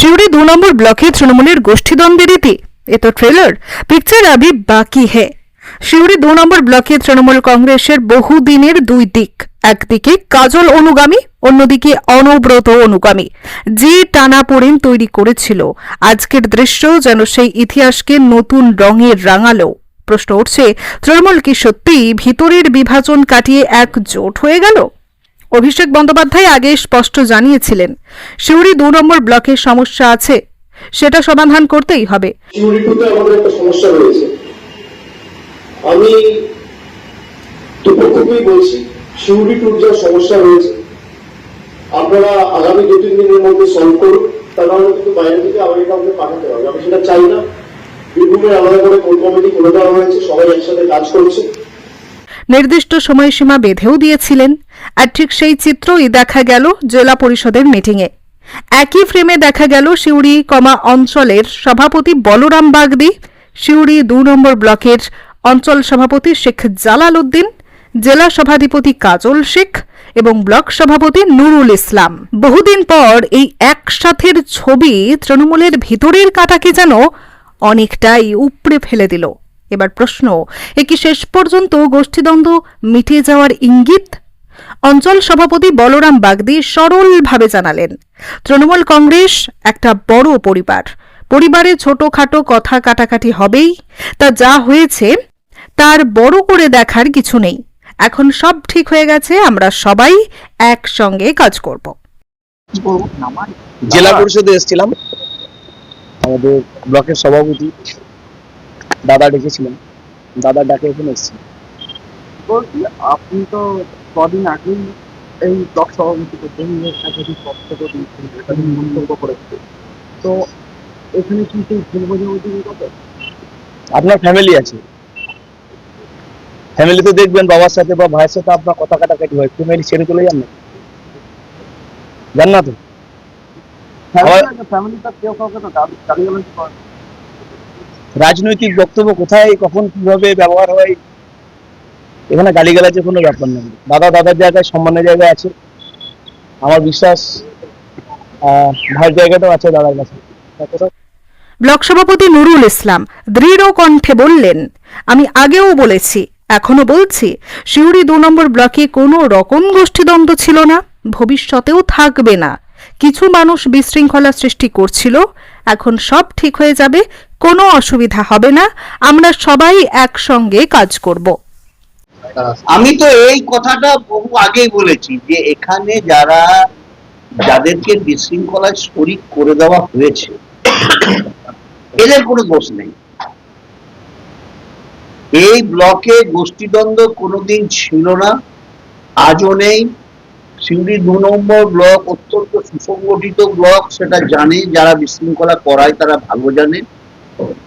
शिवड़ी दो নম্বর ব্লকে তৃণমূলের গোষ্ঠীদ্বন্দ্বের রীতি এ তো ট্রেলার পিকচার আবি বাকি হে শিউরি দু নম্বর ব্লকে তৃণমূল কংগ্রেসের বহুদিনের দুই দিক একদিকে কাজল অনুগামী অন্যদিকে অনব্রত অনুগামী যে টানাপোড়েন তৈরি করেছিল আজকের দৃশ্য যেন সেই ইতিহাসকে নতুন রঙে রাঙালো প্রশ্ন উঠছে তৃণমূল কি সত্যিই ভিতরের বিভাজন কাটিয়ে একজোট হয়ে গেল অভিষেক বন্দ্যোপাধ্যায় আগে স্পষ্ট জানিয়েছিলেন, শিউরি দু নম্বর ব্লকের সমস্যা আছে, সেটা সমাধান করতেই হবে। আমাদের বলছি সিউড়িটুর যা সমস্যা আপনারা আগামী দু তিন দিনের মধ্যে সলভ করুন কিন্তু বাইরে থেকে পাঠাতে হবে। আমি সেটা চাই না। বীরভূমের আলাদা করে কোর কমিটি করে দেওয়া হয়েছে সবাই একসাথে কাজ করছে। নির্দিষ্ট সময়সীমা বেঁধেও দিয়েছিলেন, আর ঠিক সেই চিত্রই দেখা গেল জেলা পরিষদের মিটিংয়ে। একই ফ্রেমে দেখা গেল সিউড়ি কমা অঞ্চলের সভাপতি বলরাম বাগদি, সিউড়ি দু নম্বর ব্লকের অঞ্চল সভাপতি শেখ জালাল উদ্দিন, জেলা সভাধিপতি কাজল শেখ এবং ব্লক সভাপতি নুরুল ইসলাম। বহুদিন পর এই একসাথের ছবি তৃণমূলের ভিতরের কাটাকে যেন অনেকটাই উপড়ে ফেলে দিল। এবার প্রশ্ন, এ কি শেষ পর্যন্ত গোষ্ঠীদ্বন্দ্ব মিটে যাওয়ার ইঙ্গিত? অঞ্চল সভাপতি বলরাম বাগদি সরলভাবে জানালেন, তৃণমূল কংগ্রেস একটা বড় পরিবার। পরিবারে ছোটখাটো কথা কাটাকাটি হবেই, তা যা হয়েছে তার বড় করে দেখার কিছু নেই। এখন সব ঠিক হয়ে গেছে, আমরা সবাই একসঙ্গে কাজ করব। জেলা পরিষদে এসেছিলাম। আমাদের ব্লকের সভাপতি দাদা ডেকেছিলেন। দাদা ডাকে এখানে এসেছি। বলছি আপনি তো কদিন আগেই এই ব্লক সভাপতি একাধিক বক্তব্য দিয়েছেন একাধিক মন্তব্য তো এখানে কি সেই ভুল বোঝাবুঝি আপনার ফ্যামিলি আছে। ফ্যামিলিতে দেখবেন বাবার সাথে বা ভাইয়ের সাথে আপনার কথা কাটাকাটি হয়। ফ্যামিলি ছেড়ে চলে যান না। জান না তো? ফ্যামিলিটা কেউ কাউকে তো করে রাজনৈতিক বক্তব্য কোথায়, কখন, কীভাবে ব্যবহার হয়, এখানে গালিগালাজের কোনো ব্যাপার নেই। দাদা, দাদার জায়গায়, সম্মানের জায়গায় আছে। আমার বিশ্বাস ভাইয়ের জায়গাটাও আছে দাদার কাছে। ব্লক সভাপতি নুরুল ইসলাম দৃঢ় কণ্ঠে বললেন, আমি আগেও বলেছি এখনও বলছি শিউরি দু নম্বর ব্লকে কোনো রকম গোষ্ঠীদ্বন্দ্ব ছিল না, ভবিষ্যতেও থাকবে না। কিছু মানুষ বিশৃঙ্খলা সৃষ্টি করছিল এখন সব ঠিক হয়ে যাবে, কোনো অসুবিধা হবে না, আমরা সবাই একসঙ্গে কাজ করব। আমি তো এই কথাটা বহু আগেই বলেছি যে এখানে যারা, যাদেরকে বিশৃঙ্খলায় শরিক করে দেওয়া হয়েছে, এদের কোনো দোষ নেই। এই ব্লকে গোষ্ঠীদ্বন্দ্ব কোনোদিন ছিল না, আজও নেই। সিউড়ি দু নম্বর ব্লক, অত্যন্ত সুসংগঠিত ব্লক, সেটা জানে, যারা বিশৃঙ্খলা করায় তারা ভালো জানে।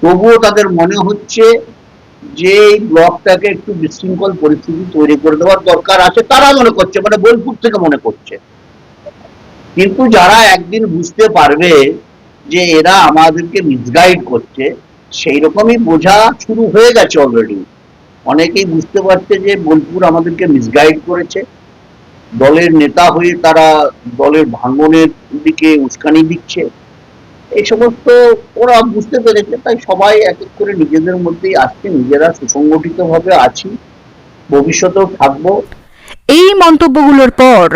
তবুও তাদের মনে হচ্ছে যে এই ব্লকটাকে একটু বিশৃঙ্খল পরিস্থিতি তৈরি করে দেওয়ার দরকার আছে। তারা মনে করছে মানে বোলপুর থেকে মনে করছে। কিন্তু যারা একদিন বুঝতে পারবে যে এরা আমাদেরকে মিসগাইড করছে, সেই রকমই বোঝা শুরু হয়ে গেছে অলরেডি অনেকেই বুঝতে পারছে যে বোলপুর আমাদেরকে মিসগাইড করেছে। দলের নেতা হয়ে তারা দলের ভাঙনের দিকে উস্কানি দিচ্ছে। এই সমস্ত ওরা বুঝতে পেরেছে, তাই সবাই এক এক করে নিজেদের মধ্যেই আসছে, নিজেরা সুসংগঠিত ভাবে আছি, ভবিষ্যতেও থাকব। এই মন্তব্যগুলোর পর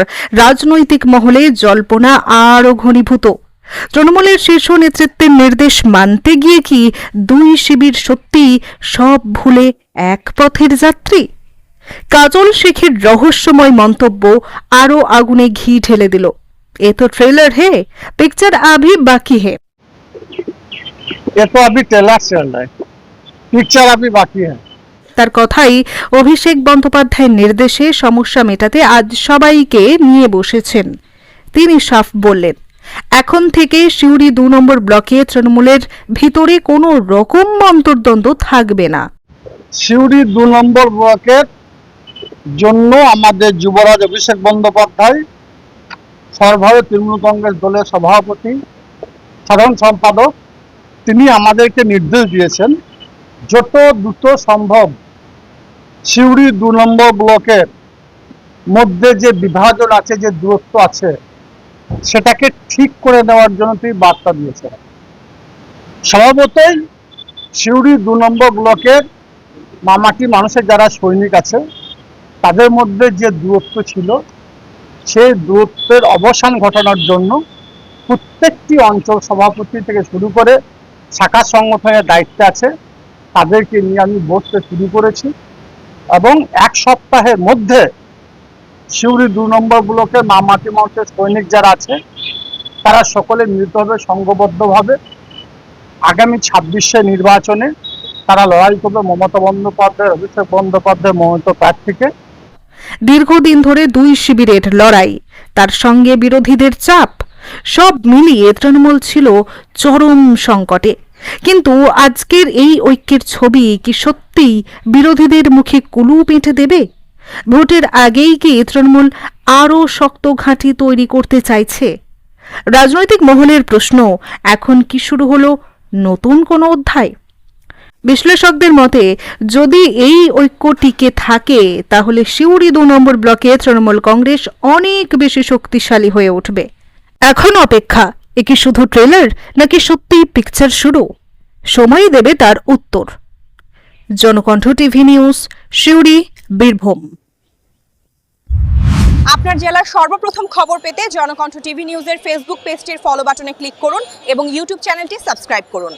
রাজনৈতিক মহলে জল্পনা আরও ঘনীভূত। তৃণমূলের শীর্ষ নেতৃত্বের নির্দেশ মানতে গিয়ে কি দুই শিবির সত্যি সব ভুলে এক পথের যাত্রী? কাজল শেখের রহস্যময় মন্তব্য আরও আগুনে ঘি ঢেলে দিল এ তো ট্রেলার হে পিকচার আভি বাকি হে ये तो अभी ट्रेलर चल रहा है पिक्चर अभी बाकी है তার কথাই অভিষেক বন্দ্যোপাধ্যায়ের নির্দেশে সমস্যা মেটাতে আজ সবাইকে নিয়ে বসেছেন তিনি সাফ বললেন এখন থেকে সিউড়ি দু নম্বর ব্লকে তৃণমূলের ভিতরে কোনো রকম অন্তর্দ্বন্দ্ব থাকবে না সিউড়ি দু নম্বর ব্লকের জন্য আমাদের যুবরাজ অভিষেক বন্দ্যোপাধ্যায় সর্বভারত তৃণমূল কংগ্রেস দলের সভাপতি, সাধারণ সম্পাদক, তিনি আমাদেরকে নির্দেশ দিয়েছেন, যত দ্রুত সম্ভব সিউড়ি দু নম্বর ব্লকের মধ্যে যে বিভাজন আছে, যে দূরত্ব আছে, সেটাকে ঠিক করে দেওয়ার জন্য তিনি বার্তা দিয়েছেন। স্বভাবতই সিউড়ি দু নম্বর ব্লকের মামাটি মানুষের যারা সৈনিক আছে তাদের মধ্যে যে দূরত্ব ছিল, সেই দূরত্বের অবসান ঘটানোর জন্য প্রত্যেকটি অঞ্চল সভাপতি থেকে শুরু করে শাখা সংগঠনের দায়িত্বে আছে। তাদেরকে নিয়ে আমি বসতে শুরু করেছি এবং এক সপ্তাহের মধ্যে সিউড়ি দু নম্বর ব্লকের মামাটি মঞ্চের সৈনিক যারা আছে, তারা সকলে মিলিত মিলিতভাবে, সংঘবদ্ধভাবে আগামী ছাব্বিশে নির্বাচনে তারা লড়াই করবে মমতা বন্দ্যোপাধ্যায় অভিষেক বন্দ্যোপাধ্যায় মমতা প্রার্থীকে। দীর্ঘদিন ধরে দুই শিবিরের লড়াই। তার সঙ্গে বিরোধীদের চাপ, সব মিলিয়ে তৃণমূল ছিল চরম সংকটে। কিন্তু আজকের এই ঐক্যের ছবি কি সত্যিই বিরোধীদের মুখে কুলু পেঁটে দেবে? ভোটের আগেই কি তৃণমূল আরও শক্ত ঘাঁটি তৈরি করতে চাইছে? রাজনৈতিক মহলের প্রশ্ন, এখন কি শুরু হলো নতুন কোনো অধ্যায়? বিশ্লেষকদের মতে, যদি এই ঐক্য টিকে থাকে, তাহলে সিউড়ি দু নম্বর ব্লকে তৃণমূল কংগ্রেস অনেক বেশি শক্তিশালী হয়ে উঠবে। এখন অপেক্ষা, এ কি শুধু ট্রেলার, নাকি সত্যিই পিকচার শুরু? সময় দেবে তার উত্তর। Janakantha TV news, Suri, Birbhum. আপনার জেলার সর্বপ্রথম খবর পেতে জনকণ্ঠ টিভি নিউজের ফেসবুক পেজটির ফলো বাটনে ক্লিক করুন এবং ইউটিউব চ্যানেলটি সাবস্ক্রাইব করুন।